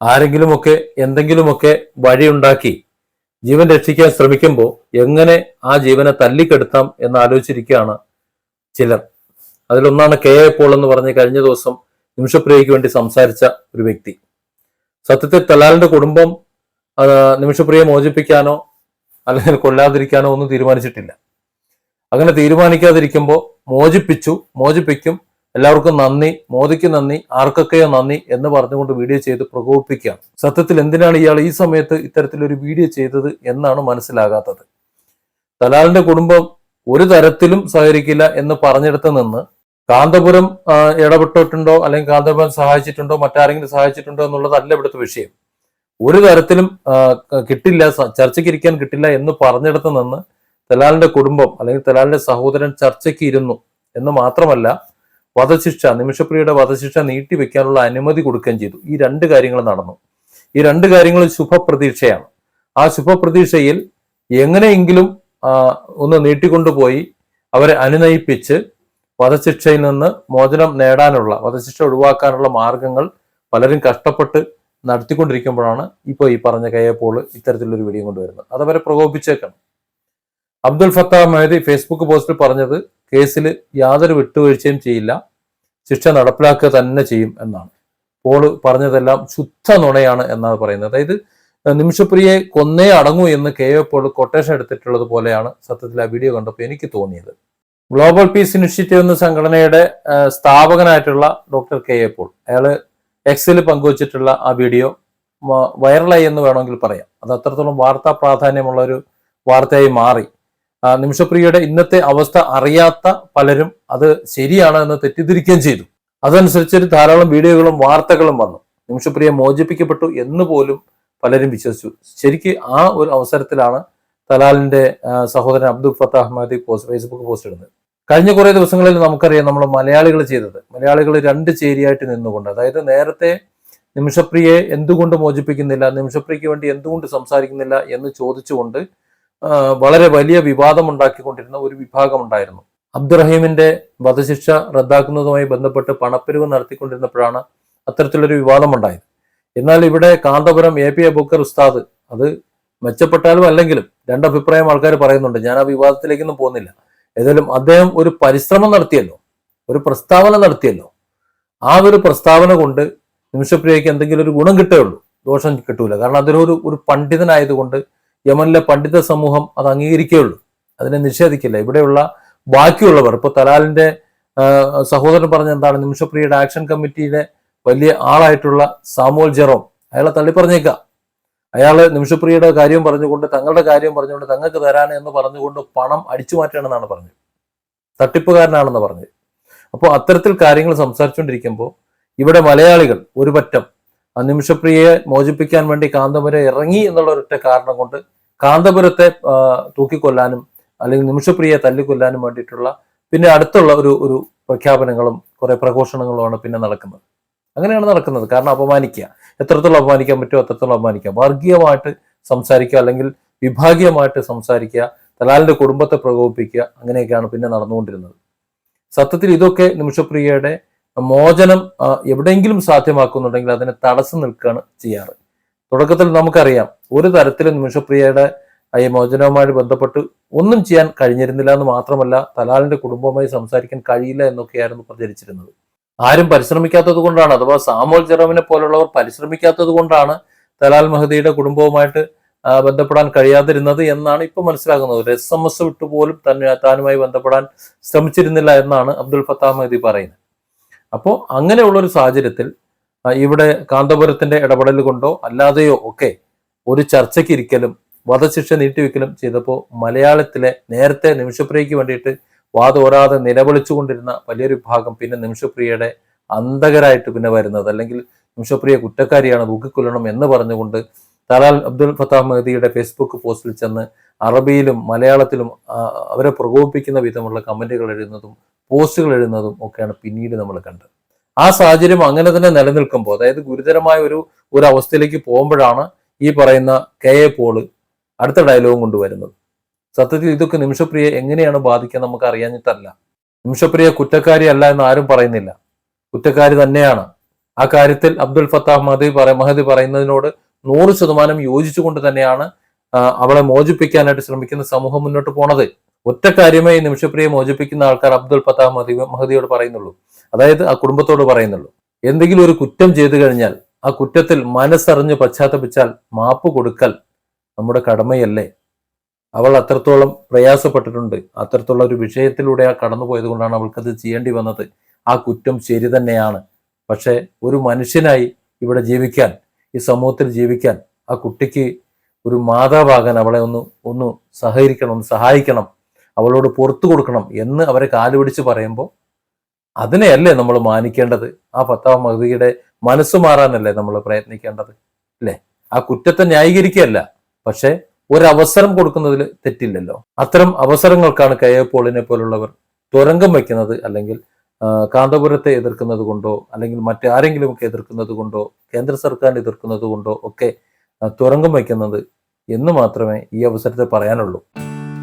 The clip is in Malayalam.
ആരെങ്കിലുമൊക്കെ എന്തെങ്കിലുമൊക്കെ വഴിയുണ്ടാക്കി ജീവൻ രക്ഷിക്കാൻ ശ്രമിക്കുമ്പോൾ എങ്ങനെ ആ ജീവനെ തല്ലിക്കെടുത്താം എന്ന് ആലോചിച്ചിരിക്കുകയാണ് ചിലർ. അതിലൊന്നാണ് കെ എ പോൾ എന്ന് പറഞ്ഞ് കഴിഞ്ഞ ദിവസം നിമിഷപ്രിയയ്ക്ക് വേണ്ടി സംസാരിച്ച ഒരു വ്യക്തി. സത്യത്തിൽ തലാലിന്റെ കുടുംബം നിമിഷപ്രിയെ മോചിപ്പിക്കാനോ അല്ലെങ്കിൽ കൊല്ലാതിരിക്കാനോ ഒന്നും തീരുമാനിച്ചിട്ടില്ല. അങ്ങനെ തീരുമാനിക്കാതിരിക്കുമ്പോൾ മോചിപ്പിച്ചു മോചിപ്പിക്കും എല്ലാവർക്കും നന്ദി. മോദിക്ക് നന്ദി. ആർക്കൊക്കെയോ നന്ദി എന്ന് പറഞ്ഞുകൊണ്ട് വീഡിയോ ചെയ്ത് പ്രകോപിപ്പിക്കുകയാണ്. സത്യത്തിൽ എന്തിനാണ് ഇയാൾ ഈ സമയത്ത് ഇത്തരത്തിലൊരു വീഡിയോ ചെയ്തത് എന്നാണ് മനസ്സിലാകാത്തത്. തലാലിന്റെ കുടുംബം ഒരു തരത്തിലും സഹകരിക്കില്ല എന്ന് പറഞ്ഞെടുത്ത് നിന്ന് കാന്തപുരം ഇടപെട്ടിട്ടുണ്ടോ? അല്ലെങ്കിൽ കാന്തപുരം സഹായിച്ചിട്ടുണ്ടോ? മറ്റാരെങ്കിലും സഹായിച്ചിട്ടുണ്ടോ എന്നുള്ളതല്ല ഇവിടുത്തെ വിഷയം. ഒരു തരത്തിലും കിട്ടില്ല ചർച്ചയ്ക്ക് ഇരിക്കാൻ കിട്ടില്ല എന്ന് പറഞ്ഞെടുത്ത് നിന്ന് തലാലിന്റെ കുടുംബം അല്ലെങ്കിൽ തലാലിന്റെ സഹോദരൻ ചർച്ചയ്ക്ക് ഇരുന്നു എന്ന് മാത്രമല്ല വധശിക്ഷ നിമിഷപ്രിയയുടെ വധശിക്ഷ നീട്ടിവെക്കാനുള്ള അനുമതി കൊടുക്കുകയും ചെയ്തു. ഈ രണ്ട് കാര്യങ്ങൾ നടന്നു. ഈ രണ്ട് കാര്യങ്ങളും ശുഭപ്രതീക്ഷയാണ്. ആ ശുഭപ്രതീക്ഷയിൽ എങ്ങനെയെങ്കിലും ഒന്ന് നീട്ടിക്കൊണ്ടുപോയി അവരെ അനുനയിപ്പിച്ച് വധശിക്ഷയിൽ നിന്ന് മോചനം നേടാനുള്ള വധശിക്ഷ ഒഴിവാക്കാനുള്ള മാർഗങ്ങൾ പലരും കഷ്ടപ്പെട്ട് നടത്തിക്കൊണ്ടിരിക്കുമ്പോഴാണ് ഇപ്പോൾ ഈ പറഞ്ഞ കയ്യപ്പോൾ ഇത്തരത്തിലൊരു വീഡിയോ കൊണ്ടുവരുന്നത്. അതവരെ പ്രകോപിച്ചേക്കാണ് അബ്ദുൽ ഫത്താഹ് മെഹദി ഫേസ്ബുക്ക് പോസ്റ്റിൽ പറഞ്ഞത് കേസിൽ യാതൊരു വിട്ടുവീഴ്ചയും ചെയ്യില്ല. ശിക്ഷ നടപ്പിലാക്കുക തന്നെ ചെയ്യും എന്നാണ്. പോൾ പറഞ്ഞതെല്ലാം ശുദ്ധ നുണയാണ് എന്നാണ് പറയുന്നത്. അതായത് നിമിഷപ്രിയെ കൊന്നേ അടങ്ങൂ എന്ന് കെ എ പോൾ കൊട്ടേഷൻ എടുത്തിട്ടുള്ളത് പോലെയാണ് സത്യത്തിൽ ആ വീഡിയോ കണ്ടപ്പോൾ എനിക്ക് തോന്നിയത്. ഗ്ലോബൽ പീസ് ഇനിഷ്യേറ്റീവ് എന്ന സംഘടനയുടെ സ്ഥാപകനായിട്ടുള്ള ഡോക്ടർ കെ എ പോൾ അയാൾ എക്സിൽ പങ്കുവച്ചിട്ടുള്ള ആ വീഡിയോ വൈറലായി എന്ന് വേണമെങ്കിൽ പറയാം. അത് അത്രത്തോളം വാർത്താ പ്രാധാന്യമുള്ള ഒരു വാർത്തയായി മാറി. നിമിഷപ്രിയയുടെ ഇന്നത്തെ അവസ്ഥ അറിയാത്ത പലരും അത് ശരിയാണ് എന്ന് തെറ്റിദ്ധരിക്കുകയും ചെയ്തു. അതനുസരിച്ച് ധാരാളം വീഡിയോകളും വാർത്തകളും വന്നു. നിമിഷപ്രിയ മോചിപ്പിക്കപ്പെട്ടു എന്ന് പോലും പലരും വിശ്വസിച്ചു. ശരിക്ക് ആ ഒരു അവസരത്തിലാണ് തലാലിന്റെ സഹോദരൻ Abdul Fattah Mahdi post facebook post ഇടുന്നത്. കഴിഞ്ഞ കുറേ ദിവസങ്ങളിൽ നമുക്കറിയാം നമ്മൾ മലയാളികൾ ചെയ്തത്. മലയാളികൾ രണ്ട് ചേരിയായിട്ട് നിന്നുകൊണ്ട് അതായത് നേരത്തെ നിമിഷപ്രിയയെ എന്തുകൊണ്ട് മോചിപ്പിക്കുന്നില്ല നിമിഷപ്രിയയ്ക്ക് വേണ്ടി എന്തുകൊണ്ട് സംസാരിക്കുന്നില്ല എന്ന് ചോദിച്ചുകൊണ്ട് വളരെ വലിയ വിവാദം ഉണ്ടാക്കിക്കൊണ്ടിരുന്ന ഒരു വിഭാഗം ഉണ്ടായിരുന്നു അബ്ദുറഹീമിന്റെ വധശിക്ഷ റദ്ദാക്കുന്നതുമായി ബന്ധപ്പെട്ട് പണപ്പിരിവ് നടത്തിക്കൊണ്ടിരുന്നപ്പോഴാണ് അത്തരത്തിലൊരു വിവാദം ഉണ്ടായത് എന്നാൽ ഇവിടെ കാന്തപുരം എ പി അബൂക്കർ ഉസ്താദ് അത് മെച്ചപ്പെട്ടാലും അല്ലെങ്കിലും രണ്ടഭിപ്രായം ആൾക്കാർ പറയുന്നുണ്ട്. ഞാൻ ആ വിവാദത്തിലേക്കൊന്നും പോകുന്നില്ല. ഏതായാലും അദ്ദേഹം ഒരു പരിശ്രമം നടത്തിയല്ലോ. ഒരു പ്രസ്താവന നടത്തിയല്ലോ. ആ ഒരു പ്രസ്താവന കൊണ്ട് നിമിഷപ്രിയയ്ക്ക് എന്തെങ്കിലും ഒരു ഗുണം കിട്ടേ ഉള്ളൂ ദോഷം കിട്ടൂല. കാരണം അതിലൊരു ഒരു പണ്ഡിതനായതുകൊണ്ട് യമനിലെ പണ്ഡിത സമൂഹം അത് അംഗീകരിക്കുകയുള്ളൂ. അതിനെ നിഷേധിക്കില്ല. ഇവിടെയുള്ള ബാക്കിയുള്ളവർ ഇപ്പൊ തലാലിന്റെ സഹോദരൻ പറഞ്ഞ എന്താണ്? നിമിഷപ്രിയയുടെ ആക്ഷൻ കമ്മിറ്റിയിലെ വലിയ ആളായിട്ടുള്ള സാമോൽ ജെറോം. അയാളെ തള്ളി പറഞ്ഞേക്കാം. അയാൾ നിമിഷപ്രിയയുടെ കാര്യം പറഞ്ഞുകൊണ്ട് തങ്ങളുടെ കാര്യം പറഞ്ഞുകൊണ്ട് തങ്ങൾക്ക് തരാൻ എന്ന് പറഞ്ഞുകൊണ്ട് പണം അടിച്ചു മാറ്റണമെന്നാണ് പറഞ്ഞത്. തട്ടിപ്പുകാരനാണെന്ന് പറഞ്ഞത്. അപ്പോൾ അത്തരത്തിൽ കാര്യങ്ങൾ സംസാരിച്ചുകൊണ്ടിരിക്കുമ്പോൾ ഇവിടെ മലയാളികൾ ഒരു പറ്റം നിമിഷപ്രിയയെ മോചിപ്പിക്കാൻ വേണ്ടി കാന്തപുരം ഇറങ്ങി എന്നുള്ള ഒരൊറ്റ കാരണം കൊണ്ട് കാന്തപുരത്തെ തൂക്കിക്കൊല്ലാനും അല്ലെങ്കിൽ നിമിഷപ്രിയയെ തല്ലിക്കൊല്ലാനും വേണ്ടിയിട്ടുള്ള പിന്നെ അടുത്തുള്ള ഒരു ഒരു പ്രഖ്യാപനങ്ങളും കുറെ പ്രഘോഷണങ്ങളുമാണ് പിന്നെ നടക്കുന്നത്. അങ്ങനെയാണ് നടക്കുന്നത്. കാരണം അപമാനിക്കുക. എത്രത്തോളം അപമാനിക്കാൻ പറ്റുമോ അത്രത്തോളം അപമാനിക്കുക. വർഗീയമായിട്ട് സംസാരിക്കുക അല്ലെങ്കിൽ വിഭാഗീയമായിട്ട് സംസാരിക്കുക തലാലിന്റെ കുടുംബത്തെ പ്രകോപിപ്പിക്കുക അങ്ങനെയൊക്കെയാണ് പിന്നെ നടന്നുകൊണ്ടിരുന്നത്. സത്യത്തിൽ ഇതൊക്കെ നിമിഷപ്രിയയുടെ മോചനം എവിടെയെങ്കിലും സാധ്യമാക്കുന്നുണ്ടെങ്കിൽ അതിനെ തടസ്സം നിൽക്കുകയാണ് ചെയ്യാറ്. തുടക്കത്തിൽ നമുക്കറിയാം ഒരു തരത്തിലും നിമിഷപ്രിയയുടെ ഈ മോചനവുമായി ബന്ധപ്പെട്ട് ഒന്നും ചെയ്യാൻ കഴിഞ്ഞിരുന്നില്ല എന്ന് മാത്രമല്ല തലാലിന്റെ കുടുംബവുമായി സംസാരിക്കാൻ കഴിയില്ല എന്നൊക്കെയായിരുന്നു പ്രചരിച്ചിരുന്നത്. ആരും പരിശ്രമിക്കാത്തത് കൊണ്ടാണ് അഥവാ സാമോൽ ജെറോമിനെ പോലുള്ളവർ പരിശ്രമിക്കാത്തത് കൊണ്ടാണ് തലാൽ മഹദിയുടെ കുടുംബവുമായിട്ട് ബന്ധപ്പെടാൻ കഴിയാതിരുന്നത് എന്നാണ് ഇപ്പൊ മനസ്സിലാക്കുന്നത് ഒരു എസ് എം എസ് വിട്ടുപോലും തന്നെ താനുമായി ബന്ധപ്പെടാൻ ശ്രമിച്ചിരുന്നില്ല എന്നാണ് അബ്ദുൽ ഫത്താഹ് മഹദി പറയുന്നത്. അപ്പോൾ അങ്ങനെയുള്ള ഒരു സാഹചര്യത്തിൽ ഇവിടെ കാന്തപുരത്തിന്റെ ഇടപെടൽ കൊണ്ടോ അല്ലാതെയോ ഒക്കെ ഒരു ചർച്ചയ്ക്ക് ഇരിക്കലും വധശിക്ഷ നീട്ടിവെക്കലും ചെയ്തപ്പോൾ മലയാളത്തിലെ നേരത്തെ നിമിഷപ്രിയയ്ക്ക് വേണ്ടിയിട്ട് വാതോരാതെ നിലവിളിച്ചുകൊണ്ടിരുന്ന വലിയൊരു ഭാഗം പിന്നെ നിമിഷപ്രിയയുടെ അന്ധകരായിട്ട് പിന്നെ വരുന്നത് അല്ലെങ്കിൽ നിമിഷപ്രിയ കുറ്റക്കാരിയാണ് തൂക്കിക്കൊല്ലണം എന്ന് പറഞ്ഞുകൊണ്ട് തലാൽ അബ്ദുൽ ഫത്താഹ് മഹദിയുടെ ഫേസ്ബുക്ക് പോസ്റ്റിൽ ചെന്ന് അറബിയിലും മലയാളത്തിലും അവരെ പ്രകോപിപ്പിക്കുന്ന വിധമുള്ള കമന്റുകൾ എഴുതുന്നതും പോസ്റ്റുകൾ എഴുതുന്നതും ഒക്കെയാണ് പിന്നീട് നമ്മൾ കണ്ടത്. ആ സാഹചര്യം അങ്ങനെ തന്നെ നിലനിൽക്കുമ്പോൾ അതായത് ഗുരുതരമായ ഒരു ഒരു അവസ്ഥയിലേക്ക് പോകുമ്പോഴാണ് ഈ പറയുന്ന കെ എ പോൾ അടുത്ത ഡയലോഗും കൊണ്ടുവരുന്നത്. സത്യത്തിൽ ഇതൊക്കെ നിമിഷപ്രിയെ എങ്ങനെയാണ് ബാധിക്കുക നമുക്ക് അറിയാഞ്ഞിട്ടല്ല. നിമിഷപ്രിയ കുറ്റക്കാരി അല്ല എന്ന് ആരും പറയുന്നില്ല. കുറ്റക്കാരി തന്നെയാണ്. ആ കാര്യത്തിൽ അബ്ദുൽ ഫത്താഹ് മഹദി പറ മഹദി പറയുന്നതിനോട് നൂറ് ശതമാനം യോജിച്ചുകൊണ്ട് തന്നെയാണ് അവളെ മോചിപ്പിക്കാനായിട്ട് ശ്രമിക്കുന്ന സമൂഹം മുന്നോട്ട് പോണത്. ഒറ്റ കാര്യമായി നിമിഷപ്രിയെ മോചിപ്പിക്കുന്ന ആൾക്കാർ അബ്ദുൽ ഫത്താഹ് മഹദി മഹദിയോട് പറയുന്നുള്ളൂ. അതായത് ആ കുടുംബത്തോട് പറയുന്നുള്ളൂ. എന്തെങ്കിലും ഒരു കുറ്റം ചെയ്തു കഴിഞ്ഞാൽ ആ കുറ്റത്തിൽ മനസ്സറിഞ്ഞ് പശ്ചാത്തപിച്ചാൽ മാപ്പ് കൊടുക്കൽ നമ്മുടെ കടമയല്ലേ? അവൾ അത്രത്തോളം പ്രയാസപ്പെട്ടിട്ടുണ്ട്. അത്രത്തോളം ഒരു വിഷയത്തിലൂടെ ആ കടന്നുപോയത് കൊണ്ടാണ് അവൾക്കത് ചെയ്യേണ്ടി വന്നത്. ആ കുറ്റം ശരി തന്നെയാണ്. പക്ഷെ ഒരു മനുഷ്യനായി ഇവിടെ ജീവിക്കാൻ ഈ സമൂഹത്തിൽ ജീവിക്കാൻ ആ കുട്ടിക്ക് ഒരു മാതാവാകാൻ അവളെ ഒന്ന് ഒന്ന് സഹകരിക്കണം ഒന്ന് സഹായിക്കണം. അവളോട് പുറത്തു കൊടുക്കണം എന്ന് അവരെ കാലുപിടിച്ച് പറയുമ്പോൾ അതിനെയല്ലേ നമ്മൾ മാനിക്കേണ്ടത്? ആ പത്താം മഹതിയുടെ മനസ്സ് മാറാനല്ലേ നമ്മൾ പ്രയത്നിക്കേണ്ടത്? അല്ലേ? ആ കുറ്റത്തെ ന്യായീകരിക്കുകയല്ല. പക്ഷെ ഒരവസരം കൊടുക്കുന്നതിൽ തെറ്റില്ലല്ലോ. അത്തരം അവസരങ്ങൾക്കാണ് കെ എ പോളിനെ പോലുള്ളവർ തുരങ്കം വയ്ക്കുന്നത് അല്ലെങ്കിൽ കാന്തപുരത്തെ എതിർക്കുന്നത് കൊണ്ടോ അല്ലെങ്കിൽ മറ്റാരെങ്കിലുമൊക്കെ എതിർക്കുന്നത് കൊണ്ടോ കേന്ദ്ര സർക്കാരിനെ എതിർക്കുന്നത് കൊണ്ടോ ഒക്കെ തുരങ്കം വയ്ക്കുന്നത് എന്ന് മാത്രമേ ഈ അവസരത്തെ പറയാനുള്ളൂ.